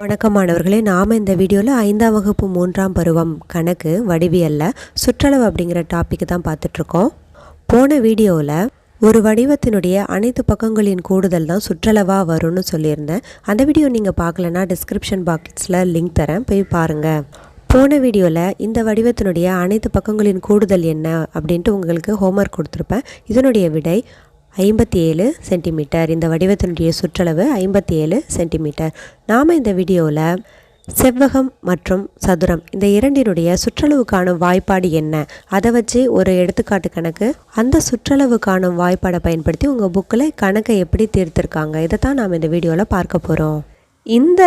வணக்கம் மாணவர்களே நாம் இந்த வீடியோவில் ஐந்தாம் வகுப்பு மூன்றாம் பருவம் கணக்கு வடிவியல்ல சுற்றளவு அப்படிங்கிற டாபிக் தான் பார்த்துட்ருக்கோம். போன வீடியோவில் ஒரு வடிவத்தினுடைய அனைத்து பக்கங்களின் கூடுதல் தான் சுற்றளவாக வரும்னு சொல்லியிருந்தேன். அந்த வீடியோ நீங்கள் பார்க்கலன்னா டிஸ்கிரிப்ஷன் பாக்ஸில் லிங்க் தரேன் போய் பாருங்கள் போன வீடியோவில் இந்த வடிவத்தினுடைய அனைத்து பக்கங்களின் கூடுதல் என்ன அப்படின்ட்டு உங்களுக்கு ஹோம்ஒர்க் கொடுத்துருப்பேன். இதனுடைய விடை ஐம்பத்தி ஏழு சென்டிமீட்டர். இந்த வடிவத்தினுடைய சுற்றளவு ஐம்பத்தி ஏழு சென்டிமீட்டர். நாம் இந்த வீடியோவில் செவ்வகம் மற்றும் சதுரம் இந்த இரண்டினுடைய சுற்றளவு காணும் வாய்ப்பாடு என்ன? அதை வச்சு ஒரு எடுத்துக்காட்டு கணக்கு. அந்த சுற்றளவு காணும் வாய்ப்பாடை பயன்படுத்தி உங்கள் புக்கில் கணக்கை எப்படி தீர்த்திருக்காங்க? இதை தான் நாம் இந்த வீடியோவில் பார்க்க போகிறோம் இந்த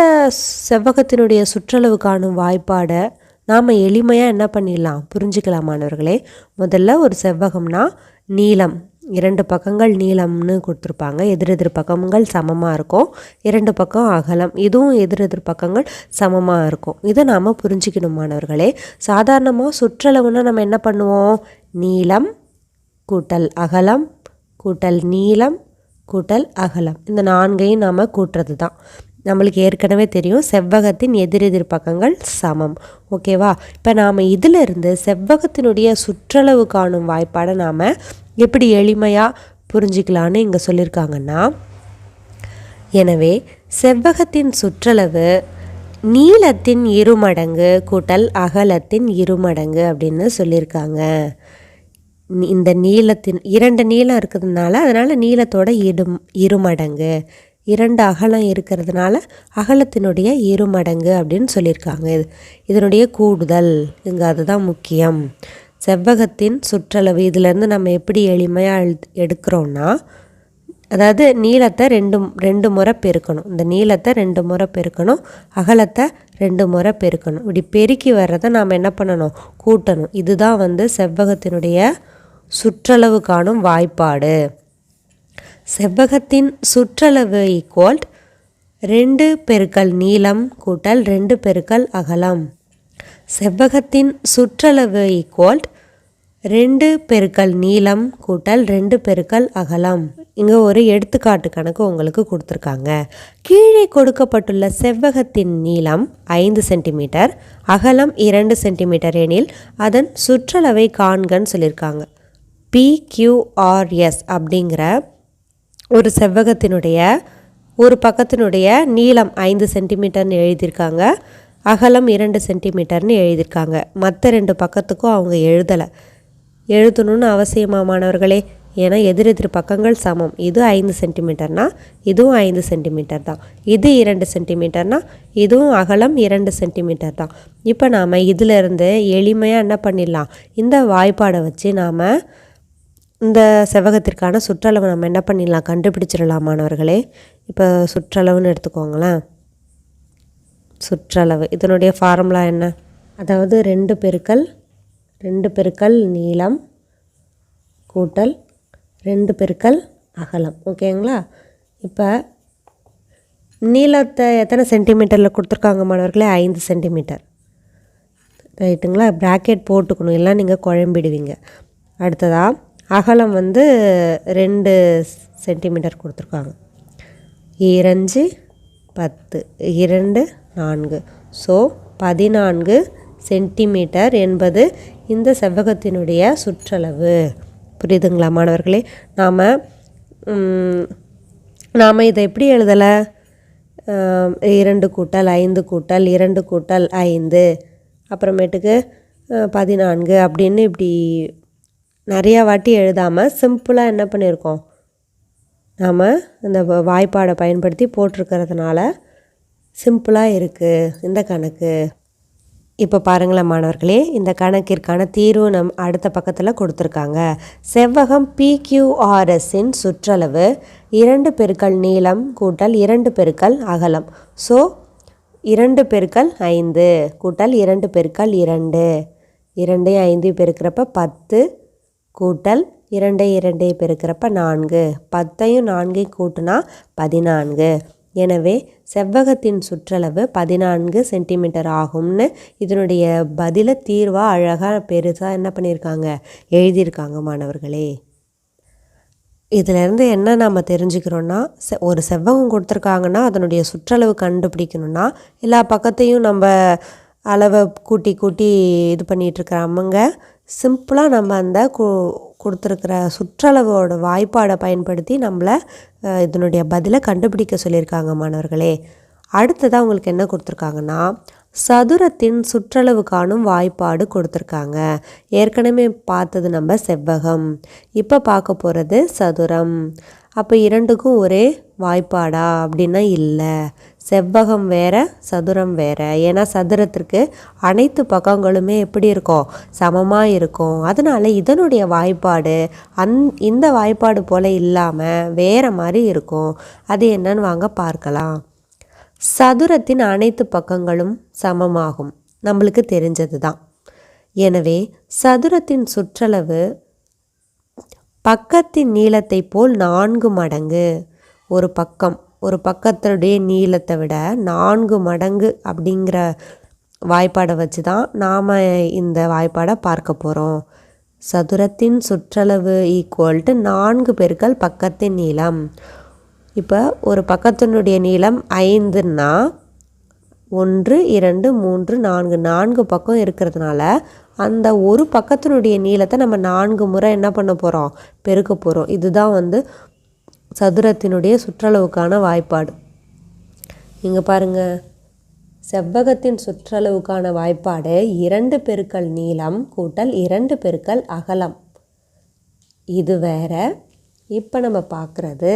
செவ்வகத்தினுடைய சுற்றளவு காணும் வாய்ப்பாடை நாம் எளிமையாக என்ன பண்ணிடலாம்? புரிஞ்சுக்கலாம் மாணவர்களே முதல்ல ஒரு செவ்வகம்னா நீளம். இரண்டு பக்கங்கள் நீளம்னு கொடுத்துருப்பாங்க. எதிர் எதிர் பக்கங்கள் சமமாக இருக்கும். இரண்டு பக்கம் அகலம். இதுவும் எதிர் எதிர் பக்கங்கள் சமமாக இருக்கும். இதை நாம் புரிஞ்சுக்கணும் மாணவர்களே. சாதாரணமாக சுற்றளவுன்னா நம்ம என்ன பண்ணுவோம்? நீளம் கூட்டல் அகலம் கூட்டல் நீளம் கூட்டல் அகலம். இந்த நான்கையும் நாம் கூட்டுறது தான் நம்மளுக்கு ஏற்கனவே தெரியும். செவ்வகத்தின் எதிரெதிர் பக்கங்கள் சமம். ஓகேவா இப்போ நாம் இதிலிருந்து செவ்வகத்தினுடைய சுற்றளவு காணும் வாய்ப்பாடை நாம் எப்படி எளிமையாக புரிஞ்சிக்கலான்னு இங்கே சொல்லியிருக்காங்கன்னா எனவே செவ்வகத்தின் சுற்றளவு நீளத்தின் இருமடங்கு கூட்டல் அகலத்தின் இருமடங்கு அப்படின்னு சொல்லியிருக்காங்க இந்த நீளத்தின் இரண்டு நீளம் இருக்கிறதுனால அதனால் நீளத்தோட இரு இருமடங்கு இரண்டு அகலம் இருக்கிறதுனால அகலத்தினுடைய இருமடங்கு அப்படின்னு சொல்லியிருக்காங்க. இது இதனுடைய கூடுதல் இங்கே அதுதான் முக்கியம். செவ்வகத்தின் சுற்றளவு இதிலேருந்து நம்ம எப்படி எளிமையாக எடுக்கிறோன்னா அதாவது நீளத்தை ரெண்டு ரெண்டு முறை பெருக்கணும். இந்த நீளத்தை ரெண்டு முறை பெருக்கணும் அகலத்தை ரெண்டு முறை பெருக்கணும். இப்படி பெருக்கி வர்றதை நாம் என்ன பண்ணணும்? கூட்டணும். இதுதான் வந்து செவ்வகத்தினுடைய சுற்றளவு காணும் வாய்ப்பாடு. செவ்வகத்தின் சுற்றளவு ஈக்குவல் ரெண்டு பெருக்கல் நீளம் கூட்டல் ரெண்டு பெருக்கல் அகலம். செவ்வகத்தின் சுற்றளவு ஈக்குவல் ரெண்டு பெருக்கல் நீளம் கூட்டல் ரெண்டு பெருக்கல் அகலம். இங்கே ஒரு எடுத்துக்காட்டு கணக்கு உங்களுக்கு கொடுத்துருக்காங்க. கீழே கொடுக்கப்பட்டுள்ள செவ்வகத்தின் நீளம் ஐந்து சென்டிமீட்டர் அகலம் இரண்டு சென்டிமீட்டர் எனில் அதன் சுற்றளவை காண்கன்னு சொல்லியிருக்காங்க. பிக்யூஆர்எஸ் அப்படிங்கிற ஒரு செவ்வகத்தினுடைய ஒரு பக்கத்தினுடைய நீளம் ஐந்து சென்டிமீட்டர்னு எழுதியிருக்காங்க. அகலம் இரண்டு சென்டிமீட்டர்னு எழுதியிருக்காங்க. மற்ற ரெண்டு பக்கத்துக்கும் அவங்க எழுதலை. எழுதணும்னு அவசியமா மாணவர்களே? ஏன்னா எதிரெதிர் பக்கங்கள் சமம். இது ஐந்து சென்டிமீட்டர்னா இதுவும் ஐந்து சென்டிமீட்டர் தான். இது இரண்டு சென்டிமீட்டர்னா இதுவும் அகலம் இரண்டு சென்டிமீட்டர் தான். இப்போ நாம் இதிலிருந்து எளிமையாக என்ன பண்ணிடலாம்? இந்த வாய்ப்பாடை வச்சு நாம் இந்த செவ்வகத்திற்கான சுற்றளவு நம்ம என்ன பண்ணிடலாம் கண்டுபிடிச்சிடலாம் மாணவர்களே. இப்போ சுற்றளவுன்னு எடுத்துக்கோங்களேன். சுற்றளவு. இதனுடைய ஃபார்முலா என்ன? அதாவது ரெண்டு பெருக்கல் ரெண்டு பெருக்கல் நீளம் கூட்டல் ரெண்டு பெருக்கல் அகலம். ஓகேங்களா இப்போ நீளத்தை எத்தனை சென்டிமீட்டரில் கொடுத்துருக்காங்க மாணவர்களே? ஐந்து சென்டிமீட்டர் ரைட்டுங்களா? ப்ராக்கெட் போட்டுக்கணும். இல்லை நீங்கள் குழம்பிடுவீங்க. அடுத்ததாக அகலம் வந்து ரெண்டு சென்டிமீட்டர் கொடுத்துருக்காங்க. இரஞ்சு பத்து இரண்டு நான்கு. ஸோ பதினான்கு சென்டிமீட்டர் என்பது இந்த செவ்வகத்தினுடைய சுற்றளவு. புரியுதுங்களா மாணவர்களே? நாம் நாம் இதை எப்படி எழுதலை? இரண்டு கூட்டல் ஐந்து கூட்டல் இரண்டு கூட்டல் ஐந்து. அப்புறமேட்டுக்கு பதினான்கு அப்படின்னு இப்படி நிறையா வாட்டி எழுதாமல் சிம்பிளாக என்ன பண்ணியிருக்கோம்? நாம் இந்த வாய்ப்பாடை பயன்படுத்தி போட்டிருக்கிறதுனால சிம்பிளாக இருக்குது இந்த கணக்கு. இப்போ பாருங்களேன் மாணவர்களே இந்த கணக்கிற்கான தீர்வு நம் அடுத்த பக்கத்தில் கொடுத்துருக்காங்க. செவ்வகம் பிக்யூஆர்எஸ்ஸின் சுற்றளவு இரண்டு பெருக்கள் நீளம் கூட்டல் இரண்டு பெருக்கள் அகலம். ஸோ இரண்டு பெருக்கள் ஐந்து கூட்டல் இரண்டு பெருக்கள் இரண்டு. இரண்டையும் ஐந்து பெருக்கிறப்ப பத்து கூட்டல் இரண்டை இரண்டை பெருக்கிறப்ப நான்கு. பத்தையும் நான்கை கூட்டினா பதினான்கு. எனவே செவ்வகத்தின் சுற்றளவு பதினான்கு சென்டிமீட்டர் ஆகும்னு இதனுடைய பதில தீர்வாக அழகாக பெருசாக என்ன பண்ணியிருக்காங்க எழுதியிருக்காங்க மாணவர்களே. இதிலேருந்து என்ன நம்ம தெரிஞ்சுக்கிறோன்னா செ ஒரு செவ்வகம் கொடுத்துருக்காங்கன்னா அதனுடைய சுற்றளவு கண்டுபிடிக்கணும்னா எல்லா பக்கத்தையும் நம்ம அளவை கூட்டி கூட்டி இது பண்ணிகிட்ருக்குறாமங்க சிம்பிளாக நம்ம அந்த கு கொடுத்துருக்குற சுற்றளவோட வாய்ப்பாடை பயன்படுத்தி நம்மளை இதனுடைய பதிலை கண்டுபிடிக்க சொல்லியிருக்காங்க மாணவர்களே. அடுத்ததாக உங்களுக்கு என்ன கொடுத்துருக்காங்கன்னா சதுரத்தின் சுற்றளவு காணும் வாய்ப்பாடு கொடுத்துருக்காங்க. ஏற்கனவே பார்த்தது நம்ம செவ்வகம். இப்போ பார்க்க போகிறது சதுரம். அப்போ இரண்டுக்கும் ஒரே வாய்ப்பாடா? அப்படின்னா இல்லை. செவ்வகம் வேறு சதுரம் வேறு. ஏன்னா சதுரத்திற்கு அனைத்து பக்கங்களுமே எப்படி இருக்கும்? சமமாக இருக்கும். அதனால் இதனுடைய வாய்ப்பாடு அந் இந்த வாய்ப்பாடு போல் இல்லாமல் வேறு மாதிரி இருக்கும். அது என்னன்னு வாங்க பார்க்கலாம். சதுரத்தின் அனைத்து பக்கங்களும் சமமாகும். நம்மளுக்கு தெரிஞ்சது தான் எனவே சதுரத்தின் சுற்றளவு பக்கத்தின் நீளத்தை போல் நான்கு மடங்கு. ஒரு பக்கம் ஒரு பக்கத்துடைய நீளத்தை விட நான்கு மடங்கு அப்படிங்கிற வாய்ப்பாடை வச்சு தான் நாம் இந்த வாய்ப்பாடை பார்க்க போகிறோம் சதுரத்தின் சுற்றளவு ஈக்குவல் டு நான்கு பெருக்கள் பக்கத்தின் நீளம். இப்போ ஒரு பக்கத்தினுடைய நீளம் ஐந்துன்னா ஒன்று இரண்டு மூன்று நான்கு நான்கு பக்கம் இருக்கிறதுனால அந்த ஒரு பக்கத்தினுடைய நீளத்தை நம்ம நான்கு முறை என்ன பண்ண போகிறோம் பெருக்க போகிறோம் இதுதான் வந்து சதுரத்தினுடைய சுற்றளவுக்கான வாய்ப்பாடு. இங்கே பாருங்க. செவ்வகத்தின் சுற்றளவுக்கான வாய்ப்பாடு இரண்டு பெருக்கல் நீளம் கூட்டல் இரண்டு பெருக்கல் அகலம். இது வேற. இப்போ நம்ம பார்க்குறது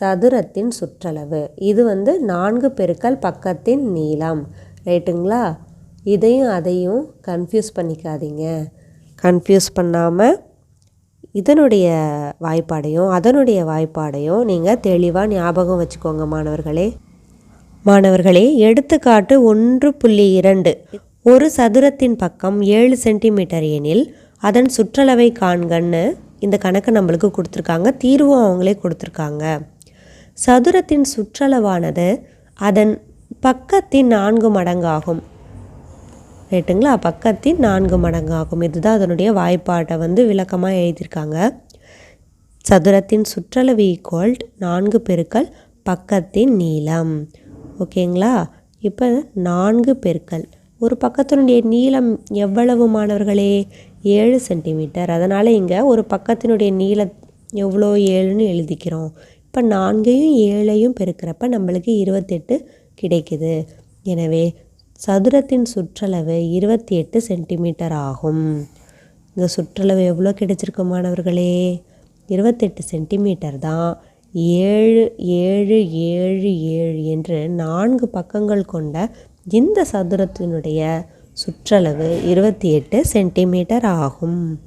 சதுரத்தின் சுற்றளவு. இது வந்து நான்கு பெருக்கல் பக்கத்தின் நீளம். ரைட்டுங்களா? இதையும் அதையும் கன்ஃபியூஸ் பண்ணிக்காதீங்க. கன்ஃபியூஸ் பண்ணாமல் இதனுடைய வாய்ப்பாடையும் அதனுடைய வாய்ப்பாடையும் நீங்கள் தெளிவாக ஞாபகம் வச்சுக்கோங்க மாணவர்களே. மாணவர்களே எடுத்துக்காட்டு ஒன்று புள்ளி இரண்டு. ஒரு சதுரத்தின் பக்கம் ஏழு சென்டிமீட்டர் எனில் அதன் சுற்றளவை காண்கன்னு இந்த கணக்கு நம்மளுக்கு கொடுத்துருக்காங்க. தீர்வும் அவங்களே கொடுத்துருக்காங்க. சதுரத்தின் சுற்றளவானது அதன் பக்கத்தின் நான்கு மடங்காகும். ரைட்டுங்களா பக்கத்தின் நான்கு மடங்காகும். இதுதான் அதனுடைய வாய்ப்பாட்டை வந்து விளக்கமாக எழுதியிருக்காங்க. சதுரத்தின் சுற்றளவு ஈக்குவல்ட் நான்கு பெருக்கல் பக்கத்தின் நீளம். ஓகேங்களா? இப்போ நான்கு பெருக்கல். ஒரு பக்கத்தினுடைய நீளம் எவ்வளவு மாணவர்களே? ஏழு சென்டிமீட்டர். அதனால் இங்கே ஒரு பக்கத்தினுடைய நீளம் எவ்வளோ? ஏழுன்னு எழுதிக்கிறோம். இப்போ நான்கையும் ஏழையும் பெருக்கிறப்ப நம்மளுக்கு இருபத்தெட்டு கிடைக்குது. எனவே சதுரத்தின் சுற்றளவு இருபத்தி எட்டு சென்டிமீட்டர் ஆகும். இந்த சுற்றளவு எவ்வளோ கிடைச்சிருக்கு மாணவர்களே? இருபத்தெட்டு சென்டிமீட்டர் தான். ஏழு ஏழு ஏழு ஏழு என்று நான்கு பக்கங்கள் கொண்ட இந்த சதுரத்தினுடைய சுற்றளவு இருபத்தி எட்டு சென்டிமீட்டர் ஆகும்.